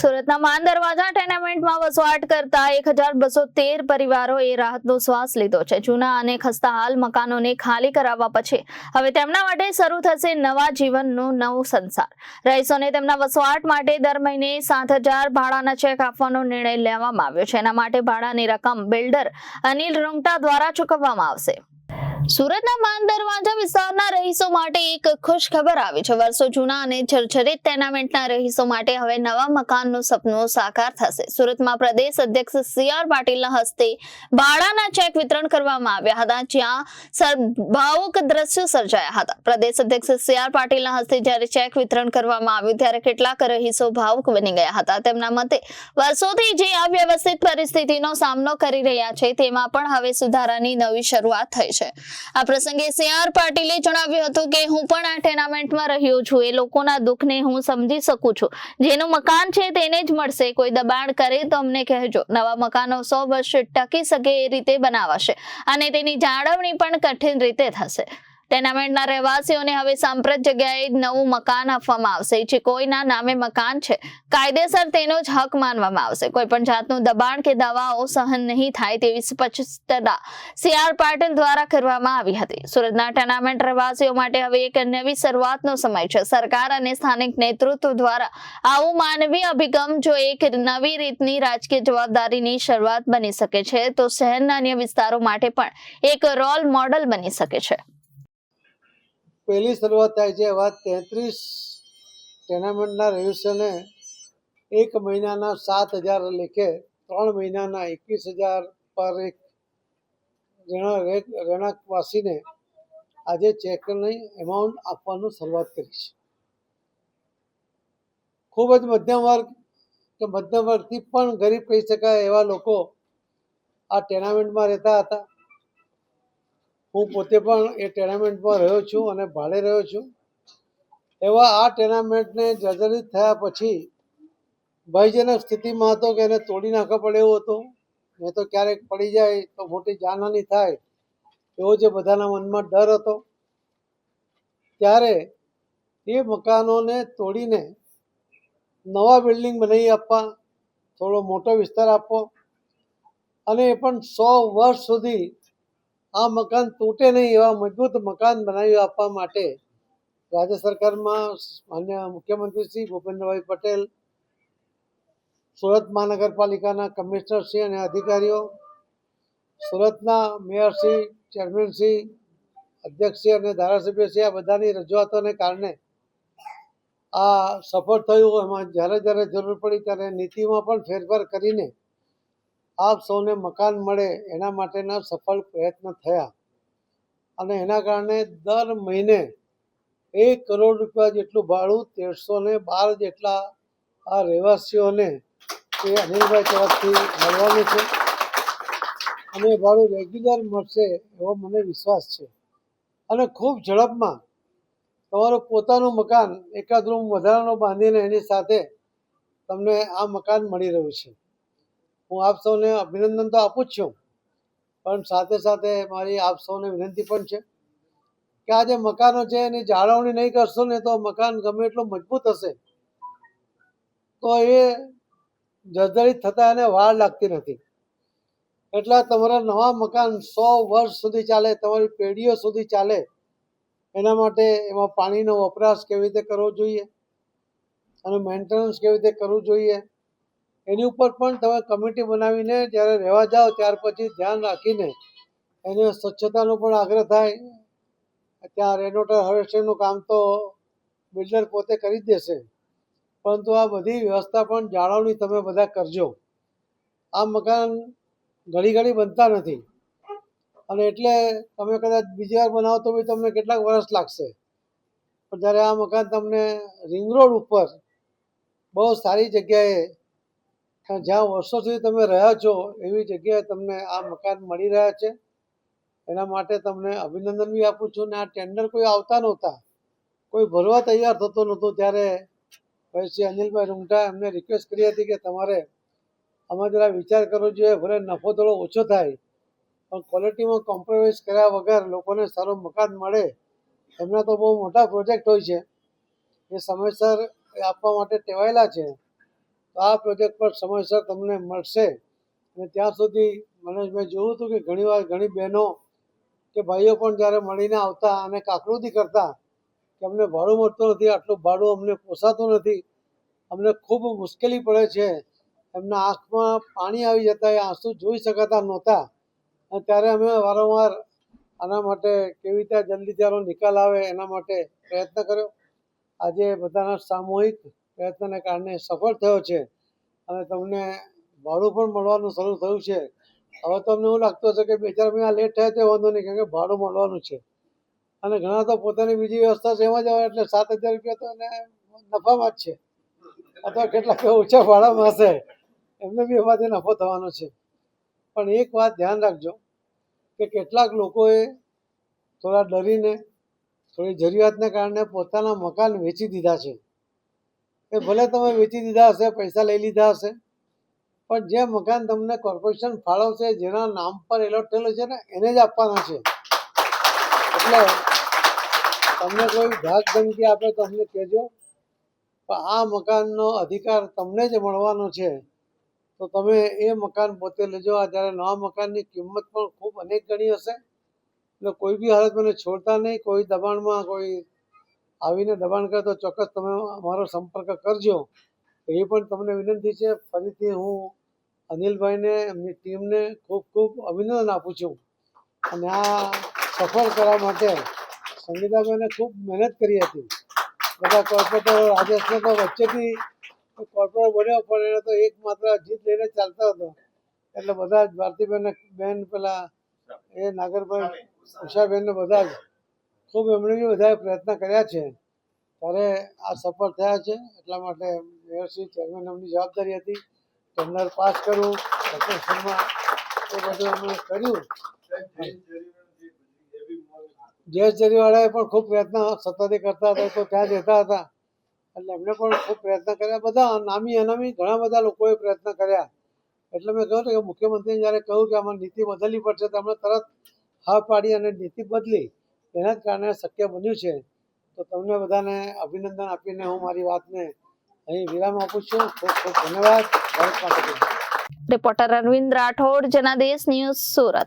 સુરતના માન દરવાજા ટેનામેન્ટમાં વસવાટ કરતા એક હજાર બસો તેર પરિવારોએ રાહતનો શ્વાસ લીધો છે. જૂના અને ખસ્તાહાલ મકાનોને ખાલી કરાવવા પછી હવે તેમના માટે શરૂ થશે નવા જીવનનો નવું સંસાર. રહીશોને તેમના વસવાટ માટે દર મહિને સાત હજાર ભાડાના ચેક આપવાનો નિર્ણય લેવામાં આવ્યો છે. એના માટે ભાડાની રકમ બિલ્ડર અનિલ રૂંગટા દ્વારા ચૂકવવામાં આવશે. સુરતના માન દરવાજા વિસ્તારના રહીશો માટે એક ખુશ ખબર આવી છે. વર્ષો જૂના અને જર્જરિત ટેનામેન્ટના રહીશો માટે હવે નવા મકાનનું સપનું સાકાર થશે. સુરતમાં પ્રદેશ અધ્યક્ષ સી આર પાટીલના હસ્તે ભાડાના ચેક વિતરણ કરવામાં આવ્યા હતા, જ્યાં ભાવુક દ્રશ્યો સર્જાયા હતા. પ્રદેશ અધ્યક્ષ સી આર પાટીલના હસ્તે જ્યારે ચેક વિતરણ કરવામાં આવ્યું, ત્યારે કેટલાક રહીશો ભાવુક બની ગયા હતા. તેમના મતે, વર્ષોથી જે અવ્યવસ્થિત પરિસ્થિતિનો સામનો કરી રહ્યા છે, તેમાં પણ હવે સુધારાની નવી શરૂઆત થઈ છે. આ પ્રસંગે સી આર પાટીલે જણાવ્યું હતું કે હું પણ આ ટેનામેન્ટમાં રહ્યો છું. એ લોકોના દુઃખને હું સમજી શકું છું. જેનું મકાન છે તેને જ મળશે. કોઈ દબાણ કરે તો અમને કહેજો. નવા મકાનો સો વર્ષ ટકી શકે એ રીતે બનાવાશે. અને તેની જાળવણી પણ કઠિન રીતે થશે. ટેનામેન્ટના રહેવાસીઓને હવે સંપ્રત જગ્યાએ નવું મકાન આપવામાં આવશે. જે કોઈના નામે મકાન છે, કાયદેસર તેનો જ હક માનવામાં આવશે. કોઈ પણ જાતનું દબાણ કે દવાઓ સહન નહીં થાય તેવી સ્પષ્ટતા સીઆર પાટીલ દ્વારા કરવામાં આવી હતી. સુરતના ટેનામેન્ટ રહેવાસીઓ માટે હવે એક નવી શરૂઆતનો સમય છે. સરકાર અને સ્થાનિક નેતૃત્વ દ્વારા આવું માનવીય અભિગમ જો એક નવી રીતની રાજકીય જવાબદારીની શરૂઆત બની શકે છે, તો શહેરના અન્ય વિસ્તારો માટે પણ એક રોલ મોડલ બની શકે છે. પહેલી શરૂઆત થાય છે એવા તેત્રીસ ટેનામેન્ટના રહીશોને એક મહિનાના સાત હજાર લેખે ત્રણ મહિનાના એકવીસ હજાર પર એક રહેણા- રહે- રહેણાંકવાસીને આજે ચેકની એમાઉન્ટ આપવાનું શરૂઆત કરી છે. ખૂબ જ મધ્યમ વર્ગ કે મધ્યમ વર્ગથી પણ ગરીબ કહી શકાય એવા લોકો આ ટેનામેન્ટમાં રહેતા હતા. હું પોતે પણ એ ટેર્નામેન્ટમાં રહ્યો છું અને ભાડે રહ્યો છું. એવા આ ટેનામેન્ટને જર્જરિત થયા પછી ભયજનક સ્થિતિમાં હતો કે એને તોડી નાખવા પડે એવો હતો. નહીં તો ક્યારેક પડી જાય તો મોટી જાનહાની થાય એવો જે બધાના મનમાં ડર હતો. ત્યારે એ મકાનોને તોડીને નવા બિલ્ડિંગ બનાવી આપવા, થોડો મોટો વિસ્તાર આપવો અને એ પણ સો વર્ષ સુધી આ મકાન તૂટે નહીં એવા મજબૂત મકાન બનાવી આપવા માટે રાજ્ય સરકારમાં માન્ય મુખ્યમંત્રી શ્રી ભૂપેન્દ્રભાઈ પટેલ, સુરત મહાનગરપાલિકાના કમિશનર શ્રી અને અધિકારીઓ, સુરતના મેયર શ્રી, ચેરમેન શ્રી, અધ્યક્ષ શ્રી અને ધારાસભ્ય શ્રી આ બધાની રજૂઆતોને કારણે આ સફળ થયું. એમાં જ્યારે જ્યારે જરૂર પડી ત્યારે નીતિમાં પણ ફેરફાર કરીને આપ સૌને મકાન મળે એના માટેના સફળ પ્રયત્ન થયા. અને એના કારણે દર મહિને એક કરોડ રૂપિયા જેટલું ભાડું તેરસો ને બાર જેટલા આ રહેવાસીઓને એ અનિલભાઈ તરફથી મળવાનું છે. અને એ ભાડું રેગ્યુલર મળશે એવો મને વિશ્વાસ છે. અને ખૂબ ઝડપમાં તમારું પોતાનું મકાન એકાદ રૂમ વધારાનો બાંધીને એની સાથે તમને આ મકાન મળી રહ્યું છે. હું આપ સૌને અભિનંદન તો આપું જ છું. પણ સાથે સાથે મારી આપ સૌને વિનંતી પણ છે કે આ જે મકાનો છે એની જાળવણી નહીં કરશો ને તો મકાન ગમે એટલું મજબૂત હશે. તો એ જર્જરિત થતા એને વાર લાગતી નથી. એટલે તમારા નવા મકાન સો વર્ષ સુધી ચાલે, તમારી પેઢીઓ સુધી ચાલે, એના માટે એમાં પાણીનો વપરાશ કેવી રીતે કરવો જોઈએ? અને મેન્ટેનન્સ કેવી રીતે કરવું જોઈએ? એની ઉપર પણ તમે કમિટી બનાવીને જ્યારે રહેવા જાઓ ત્યાર પછી ધ્યાન રાખીને એને સ્વચ્છતાનો પણ આગ્રહ થાય. ત્યાં રેનોટર હાર્વેસ્ટિંગનું કામ તો બિલ્ડર પોતે કરી જ દેશે. પરંતુ આ બધી વ્યવસ્થા પણ જાળવણી તમે બધા કરજો. આ મકાન ઘડી ઘડી બનતા નથી. અને એટલે તમે કદાચ બીજી વાર બનાવો તો બી તમને કેટલાક વર્ષ લાગશે. પણ જ્યારે આ મકાન તમને રિંગ રોડ ઉપર બહુ સારી જગ્યાએ કારણ જ્યાં વર્ષો સુધી તમે રહ્યા છો, એવી જગ્યાએ તમને આ મકાન મળી રહ્યા છે. એના માટે તમને અભિનંદન બી આપું છું. ને આ ટેન્ડર કોઈ આવતા નહોતા. કોઈ ભરવા તૈયાર થતો નહોતો ત્યારે. ભાઈ શ્રી અનિલભાઈ રૂંગટા એમને રિક્વેસ્ટ કરી હતી કે તમારે આમાં જરા વિચાર કરવો જોઈએ ભલે નફો થોડો ઓછો થાય, પણ ક્વોલિટીમાં કોમ્પ્રોમાઇઝ કર્યા વગર લોકોને સારો મકાન મળે. એમના તો બહુ મોટા પ્રોજેક્ટ હોય છે. એ સમયસર આપવા માટે ટેવાયેલા છે. તો આ પ્રોજેક્ટ પર સમયસર તમને મળશે. અને ત્યાં સુધી મનોજભાઈ જોયું હતું કે ઘણીવાર ઘણી બહેનો કે ભાઈઓ પણ જ્યારે મળીને આવતા અને કાકૃતિ કરતા કે અમને ભાડું મળતું નથી, આટલું ભાડું અમને પોસાતું નથી. અમને ખૂબ મુશ્કેલી પડે છે. એમના આંખમાં પાણી આવી જતા, એ આંસુ જોઈ શકાતા નહોતા. અને ત્યારે અમે વારંવાર આના માટે કેવી રીતે જલ્દી ત્યારો નિકાલ આવે એના માટે પ્રયત્ન કર્યો. આજે બધાના સામૂહિક પ્રયત્નને કારણે સફળ થયો છે. અને તમને ભાડું પણ મળવાનું શરૂ થયું છે. હવે તમને એવું લાગતું હશે કે બે ચાર મહિના લેટ થાય તે વાંધો નહીં, કારણ કે ભાડું મળવાનું છે. અને ઘણા તો પોતાની બીજી વ્યવસ્થા છે એમાં જ આવે એટલે સાત હજાર રૂપિયા તો એને નફામાં જ છે. અથવા કેટલાક ઓછા ભાડામાં હશે. એમને બી એમાંથી નફો થવાનો છે. પણ એક વાત ધ્યાન રાખજો કે કેટલાક લોકોએ થોડા ડરીને, થોડી જરૂરિયાતને કારણે પોતાના મકાન વેચી દીધા છે. એ ભલે તમે વેચી દીધા હશે, પૈસા લઈ લીધા હશે, પણ જે મકાન તમને કોર્પોરેશન ફાળવશે, જેના નામ પર એલોટ થયેલો છે ને, એને જ આપવાના છે. એટલે તમને કોઈ ધાક ધમકી આપે તો અમને કહેજો, પણ આ મકાનનો અધિકાર તમને જ મળવાનો છે. તો તમે એ મકાન પોતે લેજો. આ જ્યારે નવા મકાનની કિંમત પણ ખૂબ અનેક ગણી હશે. એટલે કોઈ બી હાલત મને છોડતા નહીં, કોઈ દબાણમાં, કોઈ આવીને દબાણ કરે તો ચોક્કસ તમે અમારો સંપર્ક કરજો. એ પણ તમને વિનંતી છે. ફરીથી હું અનિલભાઈને, એમની ટીમને ખૂબ ખૂબ અભિનંદન આપું છું. અને આ સફળ કરવા માટે સંગીતાબેને ખૂબ મહેનત કરી હતી. બધા કોર્પોરેટર, રાજેશને તો વચ્ચેથી કોર્પોરેટર બન્યો, પણ એને તો એકમાત્ર જીત લઈને ચાલતો હતો. એટલે બધા જ ભારતીબેન, બેન પેલા એ નાગરભાઈ, ઉષાબેનને બધા જ ખૂબ એમણે બી બધાએ પ્રયત્ન કર્યા છે. ત્યારે આ સફળ થયા છે, એટલા માટે મેયરશ્રી ચેરમેન એમની જવાબદારી હતી ટેન્ડર પાસ કરવું શર્મા એ બધું એમણે કર્યું. જયેશ જરીવાળાએ પણ ખૂબ પ્રયત્ન સત્તાથી કરતા હતા તો ત્યાં જતા હતા. એટલે એમને પણ ખૂબ પ્રયત્ન કર્યા. બધા નામી અનામી, ઘણા બધા લોકોએ પ્રયત્ન કર્યા. એટલે મેં કહ્યું કે મુખ્યમંત્રીએ જ્યારે કહ્યું કે આમાં નીતિ બદલવી પડશે, તો એમણે તરત હા પાડી અને નીતિ બદલી. એના જ કારણે શક્ય બન્યું છે. તો તમને બધાને અભિનંદન આપીને હું મારી વાતને અહીં વિરામ આપું છું. ખૂબ ખૂબ ધન્યવાદ. Bharat Mata reporter Arvind Rathod, Janadesh news Surat.